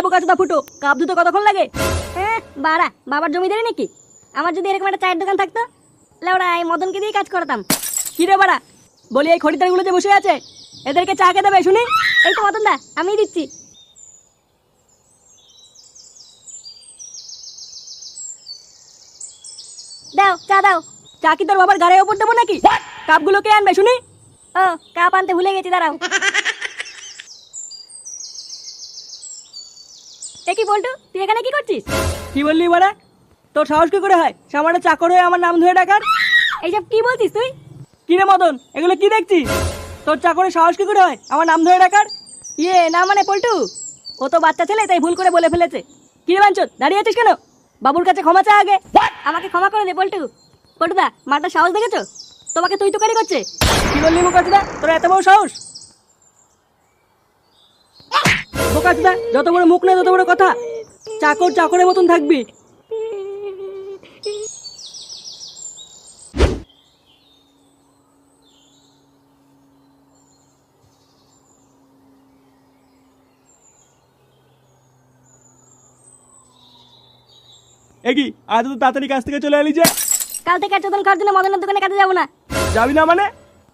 রে বোকাচোদা ফুটো কাপ দুটো কতক্ষণ লাগে? হ্যাঁ বাড়া বাবার জমিদারি নাকি? আমার যদি এরকম একটা চায়ের দোকান থাকতো লেওড়া এই মদনকে দিয়ে কাজ করতাম। কি রে বাড়া বলি এই খরিদ্দারগুলো যে বসে আছে এদেরকে চা কে দেবে শুনি? এই তো মদন দা আমিই দিচ্ছি। দাও চা দাও। চা কি তোর বাবার গাড়ির ওপর দেবো নাকি? কাপগুলো কে আনবে শুনি? ও কাপ আনতে ভুলে গেছি দাঁড়াও। এ কি বলটু তুই এখানে কি করছিস? কি বললি বাড়া তোর সাহস কি করে হয়? সামান্য চাকর হয়ে আমার নাম ধরে ডাকার? এইসব কি বলছিস তুই? কি রে মদন এগুলো কি দেখছিস? তোর চাকরের সাহস কি করে হয়? আমার নাম ধরে ডাকার? ইয়ে না মানে পল্টু ও তো বাচ্চা ছেলে তাই ভুল করে বলে ফেলেছে। কি রে বাঞ্চত দাঁড়িয়ে আছিস কেন? বাবুর কাছে ক্ষমা চা আগে। আমাকে ক্ষমা করে দে পল্টু। পল্টুদা মাটা সাহস দেখেছ? তোমাকে তুই তুকারি করছে। কি বললি বোকাচুদা তোর এত বড় সাহস? বোকাচুদা যত বড় মুখ না তত বড় কথা। চাকর চাকরের মতন থাকবি। এ কি আজ তো তাড়াতাড়ি কাছ থেকে চলে এলি যে। কাল থেকে আর চোদন খাওয়ার জন্য মদনের দোকানে কাজে যাব না। যাবি না মানে?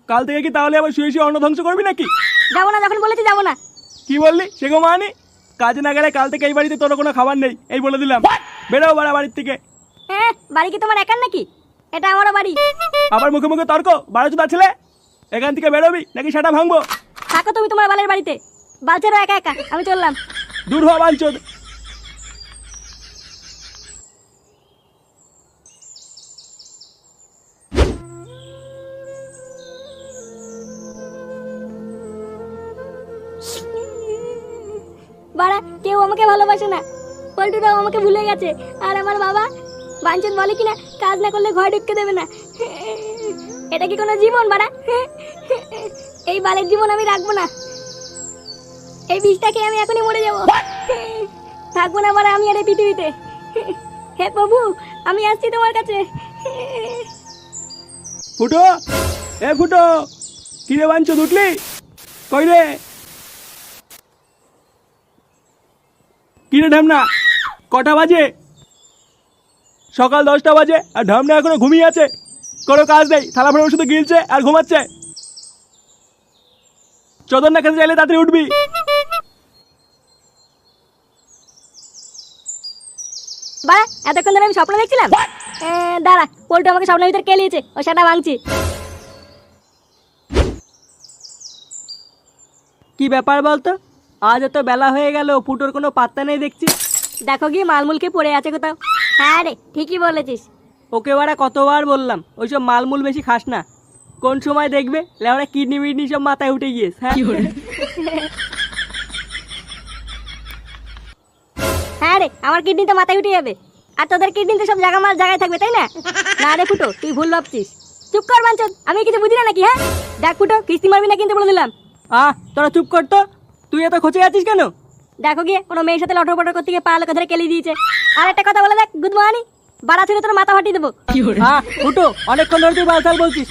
কাল থেকে কি তাহলে আবার শুয়ে শুয়ে অন্ন ধ্বংস করবি নাকি? যাব না যখন বলেছি যাব না। কি বললি? সে গো মানি? কাজে না গেলে কাল থেকে এই বাড়িতে তোর কোনো খাবার নেই এই বলে দিলাম। বেরো বাড়া বাড়ির থেকে। হ্যাঁ বাড়ি কি তোমার একার নাকি? এটা আমারও বাড়ি। আবার মুখে মুখে তর্ক বাড়ি চুদা ছেলে? এখান থেকে বেরোবি নাকি সেটা ভাঙবো? থাকো তুমি তোমার বালের বাড়িতে। বালছেরও একা একা আমি চললাম। দূর হওয়া বাঞ্চদ। আমাকে ভালোবাসে না। পল্টুরাও আমাকে ভুলে গেছে। আর আমার বাবা বাঞ্চন বলে কিনা, কাজ না করলে ঘরে ঢুকতে দেবে না। এটা কি কোনো জীবন, বাড়া? এই বালের জীবন আমি রাখব না। এই বিষটাকে আমি এখনই মরে যাব। থাকব না বাড়া আমি আর এই পৃথিবীতে। হে প্রভু, আমি আসছি তোমার কাছে। ফুটো, এ ফুটো কি রে বাঞ্চদ উঠলি? কই রে? কি রে ঢামনা? কটা বাজে? সকাল দশটা বাজে আর ঢামনা এখনও ঘুমিয়ে আছে। কোনো কাজ নেই থালা ফেলে শুধু গিলছে আর ঘুমাচ্ছে। চোদন না খেতে চাইলে তাড়াতাড়ি উঠবি। বাড়া এতক্ষণ ধরে আমি স্বপ্ন দেখছিলাম। এ, দাঁড়া পল্টু আমাকে স্বপ্নের ভিতর কেলিয়েছে ও সেটা ভাঙছি। কি ব্যাপার বলতো? আজ এত বেলা হয়ে গেল ফুটোর কোনো পাত্তা নেই দেখছি। দেখো গিয়ে মালমুলকে পড়ে আছে কোথাও। হ্যাঁ রে ঠিকই বলেছিস। ওকে বাড়া কতবার বললাম ওইসব মালমূল বেশি খাস না। কোন সময় দেখবে লেওরা কিডনি মিডনি সব মাথায় উঠে গিয়েস হ্যাঁ? হ্যাঁ রে আমার কিডনি তো মাথায় উঠে যাবে। আর তোদের কিডনি তো সব জায়গা মাল জায়গায় থাকবে তাই না? না রে ফুটো তুই ভুল ভাবছিস। চুপ কর বাঞ্চন আমি কিছু বুঝি না নাকি হ্যাঁ? দেখ ফুটো কিস্তি মারবি না কিন্তু বলে দিলাম। আহ তোরা চুপ কর তো। তুই এত খোঁচে আছিস কেন? দেখো গিয়ে কোনো মেয়ের সাথে লটর পটর করতে গিয়ে পা লোকে ধরে কেলি দিয়েছে। আর একটা কথা বলে দেখ গুড মর্নিং। বাড়া ছেড়ে তোর মাথা ফাটিয়ে দেবো। আহ ফুটো অনেকক্ষণ ধরে তুই বালতাল বলছিস।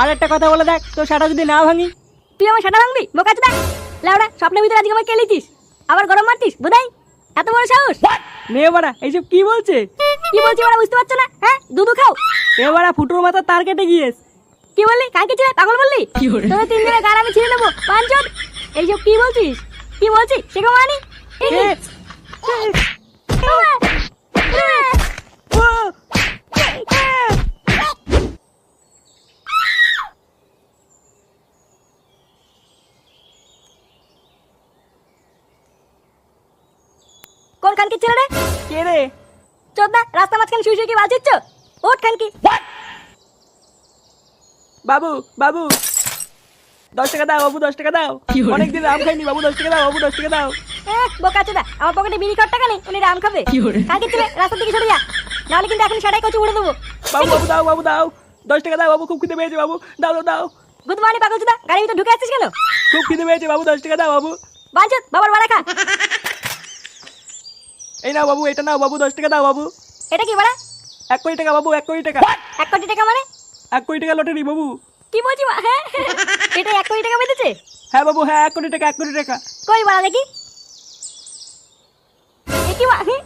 আর একটা কথা বলে দেখ তোর সেটা যদি না ভাঙি। তুই আমার সাটা ভাঙবি? বোকা চোদা। লাউডা স্বপ্নের ভিতরে আজকে আমাকে কেলিছিস আবার গরম মারতিস বোধাই এত বড় সাহস? মেয়ে বাড়া এইসব কি বলছে? কি বলছি ওরা বুঝতে পারছ না? হ্যাঁ দুধু খাও। এ বাড়া ফুটোর মাথা তার কেটে গিয়েস কি বললি? কাকে ছেলে? পাগল বললি? তোদের তিন দিনের গার আমি ছিঁড়ে নেব। পাঁচজন এইসব কি বলছিস? কি বলছিস? সেগো মানি কোন খানকি ছেলে রে? কে রে? চোদ্দা রাস্তা মাঝখানে শুয়ে শুয়ে কি বাজিচ্ছ? ওঠ খানকি। বাবু বাবু। দশ টাকা দাও বাবু দশ টাকা দাও। অনেকদিন রাম খাইনি বাবু দশ টাকা দাও বাবু দশ টাকা দাও। এহ, বোকা চোদা আমার পকেটে বিড়ি কর টাকা নেই উনি রাম খাবে। খানকি ছেলে রাস্তা থেকে সরে যা নাহলে কিন্তু এখন সেটাই কচু উড়ে দেবো। বাবু বাবু দাও বাবু দাও। দশ টাকা দাও বাবু খুব খিদে পেয়েছে বাবু। দাও দাও দাও। গুড মর্নিং পাগল চোদা গাড়ির ভিতরে ঢুকে আসছিস কেন? খুব খিদে পেয়েছে বাবু দশ টাকা দাও বাবু। বাঞ্চত বাবার বাড়া খা। এই নাও বাবু এটা নাও বাবু দশ টাকা দাও বাবু। এটা কি বাড়া? এক কোটি টাকা বাবু এক কোটি টাকা। এক কোটি টাকা মানে? এক কোটি টাকা লটারি বাবু। কি বলছি হ্যাঁ? এটা এক কোটি টাকা বেঁধেছে? হ্যাঁ বাবু হ্যাঁ এক কোটি টাকা এক কোটি টাকা। কই বাড়া দেখি? কি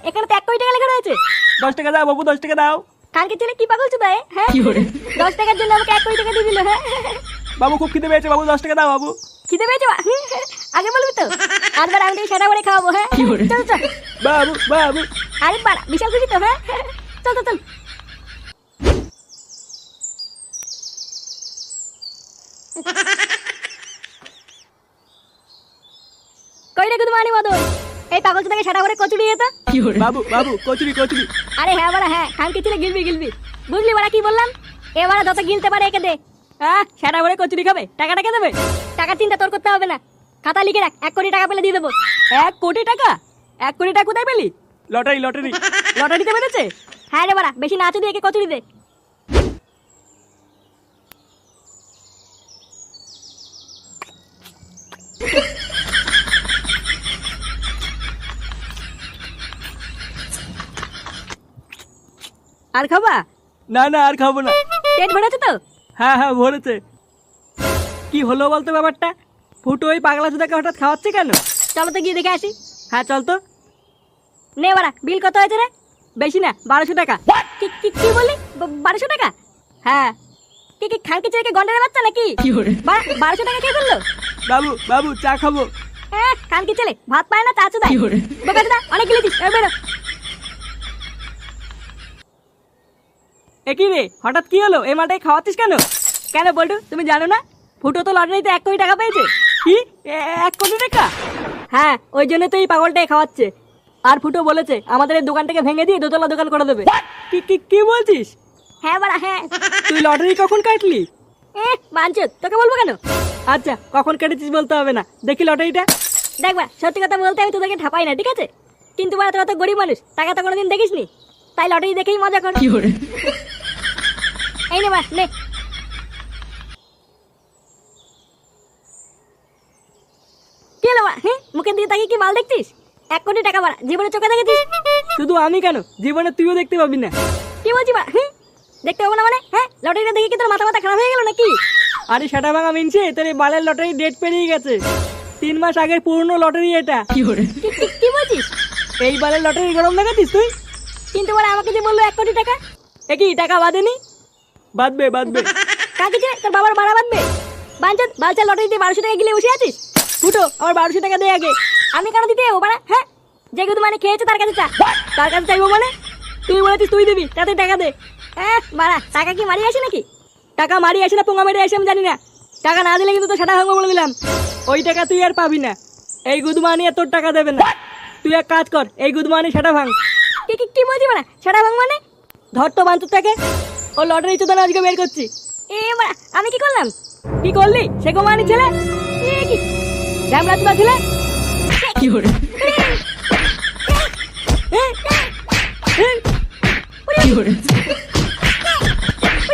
এখানে তো এক কোটি টাকা লেখা রয়েছে। দশ টাকা দাও বাবু দশ টাকা দাও। কালকে ছেলে কি পাগল চুদা হ্যাঁ দশ টাকার জন্য আমাকে এক কোটি টাকা দিয়ে দিল হ্যাঁ বাবু খুব খিদে পেয়েছে বাবু দশ টাকা দাও বাবু। খিদে পেয়েছে আগে বলবি তো। আরবার আমি তোকে সেটা করে খাওয়াবো হ্যাঁ চল চল। বাবু বাবু। আরে বাড়া বিশাল খুশি তো হ্যাঁ চল চল চল। কই রে গুদমানি মদন। এই পাগল থেকে সেটা করে কচুরি যেত বাবু বাবু কচুরি কচুরি। আরে হ্যাঁ বাড়া হ্যাঁ খানকে ছিলে গিলবি গিলবি। বুঝলি বাড়া কি বললাম? এবারে যত গিলতে পারে একে দে। আহ সেটা করে কচুরি খাবে? টাকাটা কে দেবে? টাকার চিন্তা তোর করতে হবে না। খাতা লিখে রাখ এক কোটি টাকা পেলে দিয়ে দেবো। এক কোটি টাকা? এক কোটি টাকা কোথায় পেলি? Lottery lottery. লটারিতে বেড়েছে হ্যাঁ রে বাড়া বেশি নাচু দিয়ে একে কচুরি দে। আর খাবা? না না আর খাব না। পেট ভরেছে তো? হ্যাঁ হ্যাঁ ভরেছে। কি হলো বলতো ব্যাপারটা? ফুটো ওই পাগলা চুদাকে হঠাৎ খাওয়াচ্ছে কেন? চলো তো গিয়ে দেখে আসি। হ্যাঁ চল তো। নে বাড়া বিল কত হয়েছে রে? বেশি না বারোশো টাকা। কি কি কি বললি? বারোশো টাকা? হ্যাঁ। কি কি খানকে ছেলেকে গন্ডারের বাচ্চা নাকি? বারোশো টাকা কে করল বাবু বাবু চা খাব। হ্যাঁ খানকে ছেলে ভাত পায় না বোকা চোদা, অনেক গিলেছিস বেরো। এ কি রে? হঠাৎ কি হলো? এই মালটাই খাওয়াচ্ছিস কেন? কেন বলটু তুমি জানো না? ফুটো তো লটারিতে এক কোটি টাকা পেয়েছে। কি? এক কোটি টাকা? হ্যাঁ ওই জন্য তো এই পাগলটাই খাওয়াচ্ছে। আর ফুটো বলেছে আমাদের এই দোকানটাকে ভেঙে দিয়ে দোতলা দোকান করে দেবে। কি কি কি বলছিস? হ্যাঁ বাড়া হ্যাঁ। তুই লটারি কখন কাটলি? এ বাঞ্চুত তোকে বলব কেন? আচ্ছা কখন কেটেছিস বলতে হবে না। দেখি লটারিটা। দেখ বা সত্যি কথা বলতে আমি তোদেরকে ঠাপাই না ঠিক আছে? কিন্তু বাড়া তোরা তো গরিব মানুষ টাকা তো কোনোদিন দেখিসনি। তাই লটারি দেখেই মজা কর? এই নে বা নে। কি হলো বা হ্যাঁ মুখের দিকে তাকিয়ে কি মাল দেখছিস? এক কোটি টাকা বাড়া জীবনে চোখে দেখেছিস? শুধু আমি কেন? জীবনে তুইও দেখতে পাবি না। কি বলছি বা হ্যাঁ দেখতে পাবো না মানে? হ্যাঁ লটারিটা দেখে কি তোর মাথা মাথা খারাপ হয়ে গেল নাকি? আরে সেটা ভাঙা মিনছে তোর এই বালের লটারি ডেট পেরিয়ে গেছে। তিন মাস আগের পুরনো লটারি এটা। কি বলছিস? এই বালের লটারি গরম দেখাচ্ছিস তুই? কিন্তু বাড়া আমাকে যে বলল এক কোটি টাকা? এ কি টাকা বাঁধেনি বাঁধবে বাঁধবে। কাকে যে তোর বাবার ভাড়া বাঁধবে? বাঞ্চত বালচা লটারি দিয়ে বারোশো টাকা গিলে বসে আছিস? ফুটো আমার বারোশো টাকা দে আগে। আমি কেন দিতে যাব? বাড়া হ্যাঁ? যে গুদু মানে খেয়েছে তার কাছে চা। তার কাছে চাইব মানে তুই বলেছিস তুই দিবি তাতে টাকা দে। হ্যাঁ বাড়া টাকা কি মারি আসে নাকি? টাকা মারি আসে না পোঙা মেরে আসে আমি জানি না। টাকা না দিলে কিন্তু তো সেটা ভাঙবো বলে দিলাম। ওই টাকা তুই আর পাবি না। এই গুদমানি আর তোর টাকা দেবে না। তুই এক কাজ কর এই গুদমানি সেটা ভাঙ। কি কি কি বলছি বাড়া সেটা ভাঙ মানে? ধর তো বাঞ্চুর থেকে ও লটারি চোদানো আজকে বের করছি। এ বাড়া আমি কি করলাম? কি করলি? সে গোমানি ছেলে? এ কি? ঝামলা চুদা ছেলে? কি করে কি করে